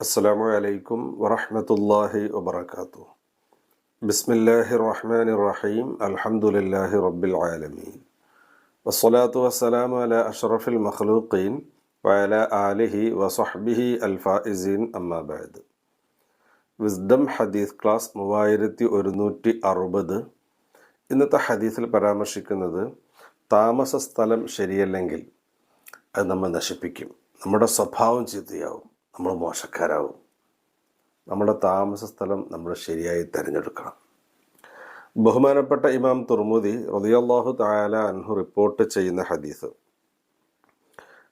السلام عليكم ورحمة الله وبركاته بسم الله الرحمن الرحيم الحمد لله رب العالمين والصلاة والسلام على أشرف المخلوقين وعلى آله وصحبه الفائزين أما بعد wisdom ഹദീസ് class മൂവായിരത്തി ഒരുന്നൂറ്റി അറുപത് ഇന്നത്തെ ഹദീസിൽ പരാമർശിക്കുന്നത് താമസ സ്ഥലം ശരിയല്ലെങ്കിൽ അത് നമ്മെ നശിപ്പിക്കും. നമ്മുടെ സ്വഭാവം ചീത്തയാവും. നമ്മൾ മോശക്കാരാവും. നമ്മുടെ താമസ സ്ഥലം നമ്മൾ ശരിയായി തിരഞ്ഞെടുക്കണം. ബഹുമാനപ്പെട്ട ഇമാം തുർമുദി റളിയല്ലാഹു തആല അൻഹു റിപ്പോർട്ട് ചെയ്യുന്ന ഹദീസ്.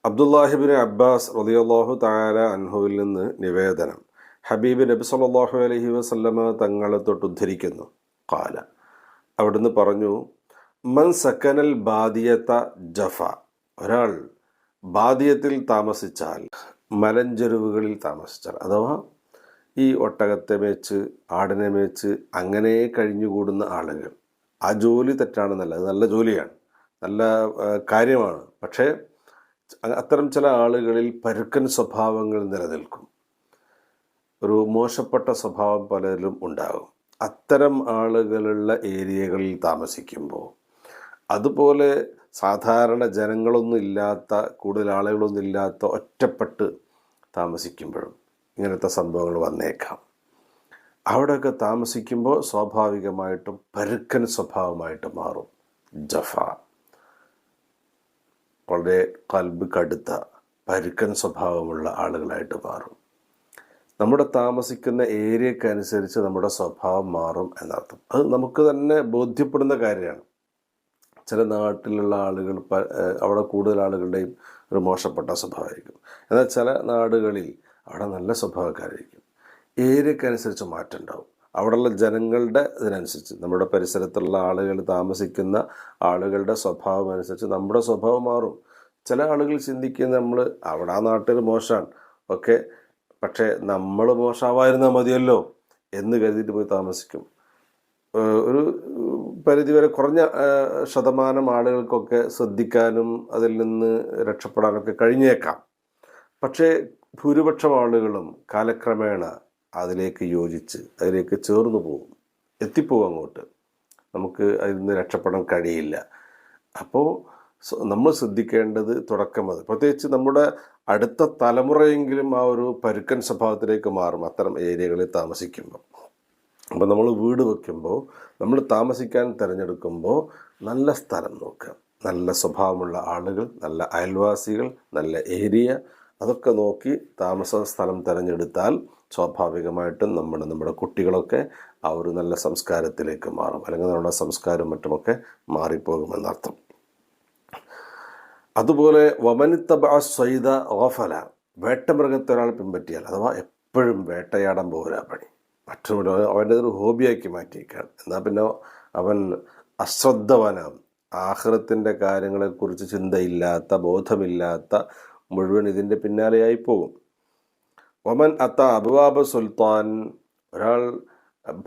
അബ്ദുല്ലാഹിബിൻ അബ്ബാസ് റളിയല്ലാഹു തആല അൻഹുവിൽ നിന്ന് നിവേദനം. ഹബീബ് നബി സല്ലാഹു അലഹി വസല്ലമ തങ്ങളെ തൊട്ട് ഉദ്ധരിക്കുന്നു. കാല അവിടുന്ന് പറഞ്ഞു മൻ സക്കനൽ ബാദിയത്ത ജഫ. ഒരാൾ ബാദിയത്തിൽ താമസിച്ചാൽ മലഞ്ചെരുവുകളിൽ താമസിച്ചാൽ അഥവാ ഈ ഒട്ടകത്തെ മേച്ച് ആടിനെ മേച്ച് അങ്ങനെ കഴിഞ്ഞുകൂടുന്ന ആളുകൾ ആ ജോലി തെറ്റാണെന്നല്ല അത് നല്ല ജോലിയാണ്. നല്ല കാര്യമാണ്. പക്ഷേ അത്തരം ചില ആളുകളിൽ പരുക്കൻ സ്വഭാവങ്ങൾ നിലനിൽക്കും. ഒരു മോശപ്പെട്ട സ്വഭാവം പലരിലും ഉണ്ടാകും. അത്തരം ആളുകളുള്ള ഏരിയകളിൽ താമസിക്കുമ്പോൾ അതുപോലെ സാധാരണ ജനങ്ങളൊന്നും ഇല്ലാത്ത കൂടുതൽ ആളുകളൊന്നും ഇല്ലാത്ത ഒറ്റപ്പെട്ട് താമസിക്കുമ്പോഴും ഇങ്ങനത്തെ സംഭവങ്ങൾ വന്നേക്കാം. അവിടെയൊക്കെ താമസിക്കുമ്പോൾ സ്വാഭാവികമായിട്ടും പരുക്കൻ സ്വഭാവമായിട്ട് മാറും. ജഫ. വളരെ കൽബ് കടുത്ത പരുക്കൻ സ്വഭാവമുള്ള ആളുകളായിട്ട് മാറും. നമ്മുടെ താമസിക്കുന്ന ഏരിയക്കനുസരിച്ച് നമ്മുടെ സ്വഭാവം മാറും എന്നർത്ഥം. അത് നമുക്ക് തന്നെ ബോധ്യപ്പെടുന്ന കാര്യമാണ്. ചില നാട്ടിലുള്ള ആളുകൾ അവിടെ കൂടുതൽ ആളുകളുടെയും ഒരു മോശപ്പെട്ട സ്വഭാവമായിരിക്കും. എന്നാൽ ചില നാടുകളിൽ അവിടെ നല്ല സ്വഭാവക്കാരായിരിക്കും. ഏരിയക്കനുസരിച്ച് മാറ്റം ഉണ്ടാവും. അവിടെയുള്ള ജനങ്ങളുടെ ഇതിനനുസരിച്ച് നമ്മുടെ പരിസരത്തുള്ള ആളുകൾ താമസിക്കുന്ന ആളുകളുടെ സ്വഭാവം അനുസരിച്ച് നമ്മുടെ സ്വഭാവം മാറും. ചില ആളുകൾ ചിന്തിക്കുന്ന നമ്മൾ അവിടെ ആ നാട്ടിൽ മോശമാണ്. ഒക്കെ പക്ഷേ നമ്മൾ മോശമാവായിരുന്നാൽ മതിയല്ലോ എന്ന് കരുതിയിട്ട് പോയി താമസിക്കും. ഒരു പരിധിവരെ കുറഞ്ഞ ശതമാനം ആളുകൾക്കൊക്കെ ശ്രദ്ധിക്കാനും അതിൽ നിന്ന് രക്ഷപ്പെടാനൊക്കെ കഴിഞ്ഞേക്കാം. പക്ഷേ ഭൂരിപക്ഷം ആളുകളും കാലക്രമേണ അതിലേക്ക് യോജിച്ച് അതിലേക്ക് ചേർന്ന് പോകും. എത്തിപ്പോകും അങ്ങോട്ട്. നമുക്ക് അതിൽ നിന്ന് രക്ഷപ്പെടാൻ കഴിയില്ല. അപ്പോൾ നമ്മൾ ശ്രദ്ധിക്കേണ്ടത് തുടക്കം അത്. പ്രത്യേകിച്ച് നമ്മുടെ അടുത്ത തലമുറയെങ്കിലും ആ ഒരു പരുക്കൻ സ്വഭാവത്തിലേക്ക് മാറും. അത്തരം ഏരിയകളിൽ താമസിക്കുമ്പോൾ അപ്പോൾ നമ്മൾ വീട് വെക്കുമ്പോൾ നമ്മൾ താമസിക്കാൻ തിരഞ്ഞെടുക്കുമ്പോൾ നല്ല സ്ഥലം നോക്കുക. നല്ല സ്വഭാവമുള്ള ആളുകൾ നല്ല അയൽവാസികൾ നല്ല ഏരിയ അതൊക്കെ നോക്കി താമസ സ്ഥലം തിരഞ്ഞെടുത്താൽ സ്വാഭാവികമായിട്ടും നമ്മൾ നമ്മുടെ കുട്ടികളൊക്കെ ആ ഒരു നല്ല സംസ്കാരത്തിലേക്ക് മാറും. അല്ലെങ്കിൽ നമ്മുടെ സംസ്കാരം മറ്റുമൊക്കെ മാറിപ്പോകുമെന്നർത്ഥം അതുപോലെ വമനിത്തബ സ്വൈത ഓഫല വേട്ടമൃഗത്തെ ഒരാൾ പിൻപറ്റിയാൽ അഥവാ എപ്പോഴും വേട്ടയാടാൻ പോരാ പണി. മറ്റൊരു അവന്റെ ഒരു ഹോബിയാക്കി മാറ്റിയേക്കാണ്. എന്നാൽ പിന്നെ അവൻ അശ്രദ്ധവനാണ് ആഹ്റത്തിന്റെ കാര്യങ്ങളെക്കുറിച്ച് ചിന്തയില്ലാത്ത ബോധമില്ലാത്ത മുഴുവൻ ഇതിന്റെ പിന്നാലെയായി പോകും. ഒമൻ അത്ത അബുബാബ് സുൽത്താൻ ഒരാൾ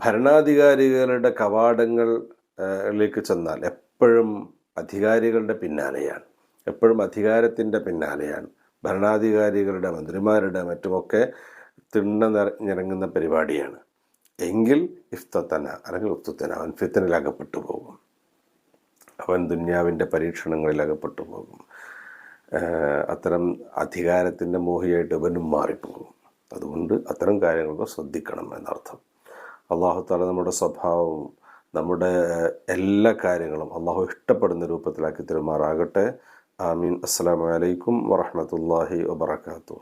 ഭരണാധികാരികളുടെ കവാടങ്ങളിലേക്ക് ചെന്നാൽ എപ്പോഴും അധികാരികളുടെ പിന്നാലെയാണ്. എപ്പോഴും അധികാരത്തിന്റെ പിന്നാലെയാണ്. ഭരണാധികാരികളുടെ മന്ത്രിമാരുടെ മറ്റുമൊക്കെ തിണ്ണ നിറഞ്ഞിറങ്ങുന്ന പരിപാടിയാണ്. എങ്കിൽ ഇഫ്തത്തന അല്ലെങ്കിൽ ഉത്തുത്തന അവൻ ഫിത്തനിൽ അകപ്പെട്ടു പോകും. അവൻ ദുന്യാവിന്റെ പരീക്ഷണങ്ങളിൽ അകപ്പെട്ടു പോകും അത്തരം അധികാരത്തിന്റെ മോഹിയായിട്ട് അവനും മാറിപ്പോകും. അതുകൊണ്ട് അത്തരം കാര്യങ്ങളൊക്കെ ശ്രദ്ധിക്കണം എന്നർത്ഥം. അള്ളാഹു താല നമ്മുടെ സ്വഭാവവും നമ്മുടെ എല്ലാ കാര്യങ്ങളും അള്ളാഹു ഇഷ്ടപ്പെടുന്ന രൂപത്തിലാക്കി തരുമാറാകട്ടെ. ആമീൻ. അസ്സാം വലൈക്കും വറഹമത്തല്ലാഹി വബർക്കാത്തു